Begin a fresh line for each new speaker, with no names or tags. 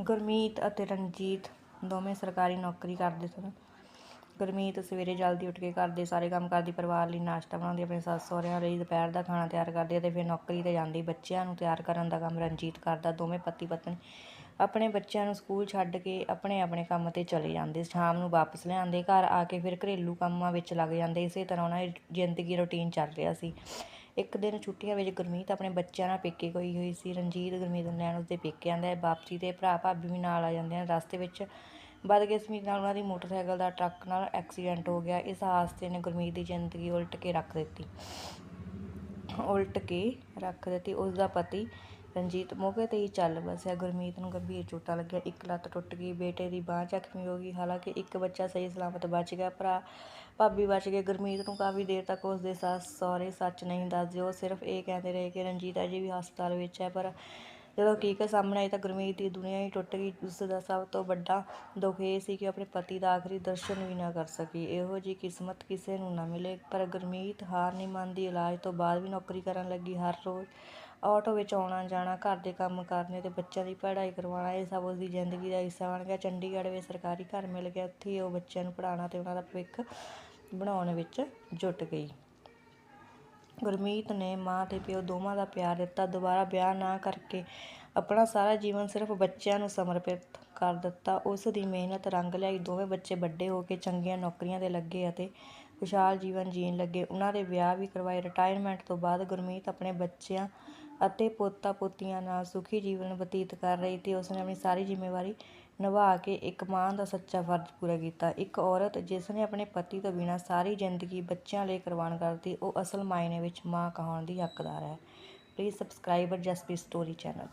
ਗੁਰਮੀਤ ਅਤੇ ਰਣਜੀਤ ਦੋਵੇਂ ਸਰਕਾਰੀ ਨੌਕਰੀ ਕਰਦੇ ਸਨ। ਗੁਰਮੀਤ ਸਵੇਰੇ ਜਲਦੀ ਉੱਠ ਕੇ ਘਰ ਦੇ ਸਾਰੇ ਕੰਮ ਕਰਦੀ, ਪਰਿਵਾਰ ਲਈ ਨਾਸ਼ਤਾ ਬਣਾਉਂਦੀ, ਆਪਣੇ ਸੱਸ ਸਹੁਰਿਆਂ ਲਈ ਦੁਪਹਿਰ ਦਾ ਖਾਣਾ ਤਿਆਰ ਕਰਦੀ ਅਤੇ ਫਿਰ ਨੌਕਰੀ 'ਤੇ ਜਾਂਦੀ। ਬੱਚਿਆਂ ਨੂੰ ਤਿਆਰ ਕਰਨ ਦਾ ਕੰਮ ਰਣਜੀਤ ਕਰਦਾ। ਦੋਵੇਂ ਪਤੀ ਪਤਨੀ ਆਪਣੇ ਬੱਚਿਆਂ ਨੂੰ ਸਕੂਲ ਛੱਡ ਕੇ ਆਪਣੇ ਆਪਣੇ ਕੰਮ 'ਤੇ ਚਲੇ ਜਾਂਦੇ। ਸ਼ਾਮ ਨੂੰ ਵਾਪਸ ਲਿਆਉਂਦੇ। ਘਰ ਆ ਕੇ ਫਿਰ ਘਰੇਲੂ ਕੰਮਾਂ ਵਿੱਚ ਲੱਗ ਜਾਂਦੇ। ਇਸੇ ਤਰ੍ਹਾਂ ਉਹਨਾਂ ਦੀ ਜ਼ਿੰਦਗੀ ਰੁਟੀਨ ਚੱਲ ਰਿਹਾ ਸੀ। ਇੱਕ ਦਿਨ ਛੁੱਟੀਆਂ ਵਿੱਚ ਗੁਰਮੀਤ ਆਪਣੇ ਬੱਚਿਆਂ ਨਾਲ ਪੇਕੇ ਗਈ ਹੋਈ ਸੀ। ਰਣਜੀਤ, ਗੁਰਮੀਤ ਨੂੰ ਲੈਣ ਉਸਦੇ ਪੇਕੇ ਆਉਂਦਾ ਹੈ। ਵਾਪਸੀ ਤੇ ਭਰਾ ਭਾਬੀ ਵੀ ਨਾਲ ਆ ਜਾਂਦੇ ਹਨ। ਰਸਤੇ ਵਿੱਚ ਬਦਕਿਸਮਤੀ ਨਾਲ ਉਹਨਾਂ ਦੀ ਮੋਟਰਸਾਈਕਲ ਦਾ ਟਰੱਕ ਨਾਲ ਐਕਸੀਡੈਂਟ ਹੋ ਗਿਆ। ਇਸ ਹਾਦਸੇ ਨੇ ਗੁਰਮੀਤ ਦੀ ਜ਼ਿੰਦਗੀ ਉਲਟ ਕੇ ਰੱਖ ਦਿੱਤੀ। ਉਲਟ ਕੇ ਰੱਖ ਦਿੱਤੀ। ਉਸ ਦਾ ਪਤੀ ਰਣਜੀਤ ਮੌਕੇ ਤੇ ਹੀ ਚੱਲ ਵਸਿਆ। ਗੁਰਮੀਤ ਨੂੰ ਗੰਭੀਰ ਚੋਟਾਂ ਲੱਗੀਆਂ। ਇੱਕ ਲੱਤ ਟੁੱਟ ਗਈ, ਬੇਟੇ ਦੀ ਬਾਂਹ ਜ਼ਖਮੀ ਹੋ ਗਈ। ਹਾਲਾਂਕਿ ਇੱਕ ਬੱਚਾ ਸਹੀ ਸਲਾਮਤ ਬਚ ਗਿਆ, ਭਰਾ, ਭਾਬੀ ਬਚ ਗਏ। ਗੁਰਮੀਤ ਨੂੰ ਕਾਫੀ ਦੇਰ ਤੱਕ ਉਸ ਦੇ ਸੱਸ ਸਹੁਰੇ ਸੱਚ ਨਹੀਂ ਦੱਸਦੇ। ਉਹ ਸਿਰਫ ਇਹ ਕਹਿੰਦੇ ਰਹੇ ਕਿ ਰਣਜੀਤ ਅਜੇ ਵੀ ਹਸਪਤਾਲ ਵਿੱਚ ਹੈ, ਪਰ ਜਦੋਂ ਹਕੀਕਤ ਸਾਹਮਣੇ ਆਈ ਤਾਂ ਗੁਰਮੀਤ ਦੀ ਦੁਨੀਆ ਹੀ ਟੁੱਟ ਗਈ, ਉਸ ਦਾ ਸਭ ਤੋਂ ਵੱਡਾ ਦੁੱਖ ਇਹ ਸੀ ਕਿ ਆਪਣੇ ਪਤੀ ਦਾ ਆਖਰੀ ਦਰਸ਼ਨ ਵੀ ਨਾ ਕਰ ਸਕੀ। ਇਹੋ ਜਿਹੀ ਕਿਸਮਤ ਕਿਸੇ ਨੂੰ ਨਾ ਮਿਲੇ। ਪਰ ਗੁਰਮੀਤ ਹਾਰ ਨਹੀਂ ਮੰਨਦੀ, ਇਲਾਜ ਤੋਂ ਬਾਅਦ ਵੀ ਨੌਕਰੀ ਕਰਨ ਲੱਗੀ ਹਰ ਰੋਜ਼। ਆਟੋ ਵਿੱਚ ਆਉਣਾ ਜਾਣਾ, ਘਰ ਦੇ ਕੰਮ ਕਰਨੇ ਤੇ ਬੱਚਿਆਂ ਦੀ ਪੜ੍ਹਾਈ ਕਰਵਾਉਣਾ, ਇਹ ਸਭ ਉਸਦੀ ਜ਼ਿੰਦਗੀ ਦਾ ਹਿੱਸਾ ਬਣ ਗਿਆ। ਚੰਡੀਗੜ੍ਹ ਵਿੱਚ ਸਰਕਾਰੀ ਘਰ ਮਿਲ ਗਿਆ। ਉੱਥੇ ਹੀ ਉਹ ਬੱਚਿਆਂ ਨੂੰ ਪੜ੍ਹਾਉਣਾ ਤੇ ਉਹਨਾਂ ਦਾ ਭਵਿੱਖ ਬਣਾਉਣ ਵਿੱਚ ਜੁਟ ਗਈ। ਗੁਰਮੀਤ ਨੇ ਮਾਂ ਤੇ ਪਿਓ ਦੋਵਾਂ ਦਾ ਪਿਆਰ ਦਿੱਤਾ। ਦੁਬਾਰਾ ਵਿਆਹ ਨਾ ਕਰਕੇ ਆਪਣਾ ਸਾਰਾ ਜੀਵਨ ਸਿਰਫ ਬੱਚਿਆਂ ਨੂੰ ਸਮਰਪਿਤ ਕਰ ਦਿੱਤਾ। ਉਸ ਦੀ ਮਿਹਨਤ ਰੰਗ ਲਿਆਈ ਦੋਵੇਂ ਬੱਚੇ ਵੱਡੇ ਹੋ ਕੇ ਚੰਗੀਆਂ ਨੌਕਰੀਆਂ ਤੇ ਲੱਗੇ ਅਤੇ ਖੁਸ਼ਹਾਲ ਜੀਵਨ ਜੀਣ ਲੱਗੇ। ਉਹਨਾਂ ਦੇ ਵਿਆਹ ਵੀ ਕਰਵਾਏ। ਰਿਟਾਇਰਮੈਂਟ ਤੋਂ ਬਾਅਦ ਗੁਰਮੀਤ ਆਪਣੇ ਬੱਚਿਆਂ ਅਤੇ ਪੋਤਾ ਪੋਤੀਆਂ ਨਾਲ ਸੁਖੀ ਜੀਵਨ ਬਤੀਤ ਕਰ ਰਹੀ ਤੇ ਉਸਨੇ ਆਪਣੀ ਸਾਰੀ ਜ਼ਿੰਮੇਵਾਰੀ ਨਿਭਾ ਕੇ ਇੱਕ ਮਾਂ ਦਾ ਸੱਚਾ ਫਰਜ਼ ਪੂਰਾ ਕੀਤਾ। ਇੱਕ ਔਰਤ ਜਿਸ ਨੇ ਆਪਣੇ ਪਤੀ ਤੋਂ ਬਿਨਾਂ ਸਾਰੀ ਜ਼ਿੰਦਗੀ ਬੱਚਿਆਂ ਲਈ ਕੁਰਬਾਨ ਕਰਤੀ ਉਹ ਅਸਲ ਮਾਇਨੇ ਵਿੱਚ ਮਾਂ ਕਹਾਉਣ ਦੀ ਹੱਕਦਾਰ ਹੈ। Please subscribe Jaspreet story channel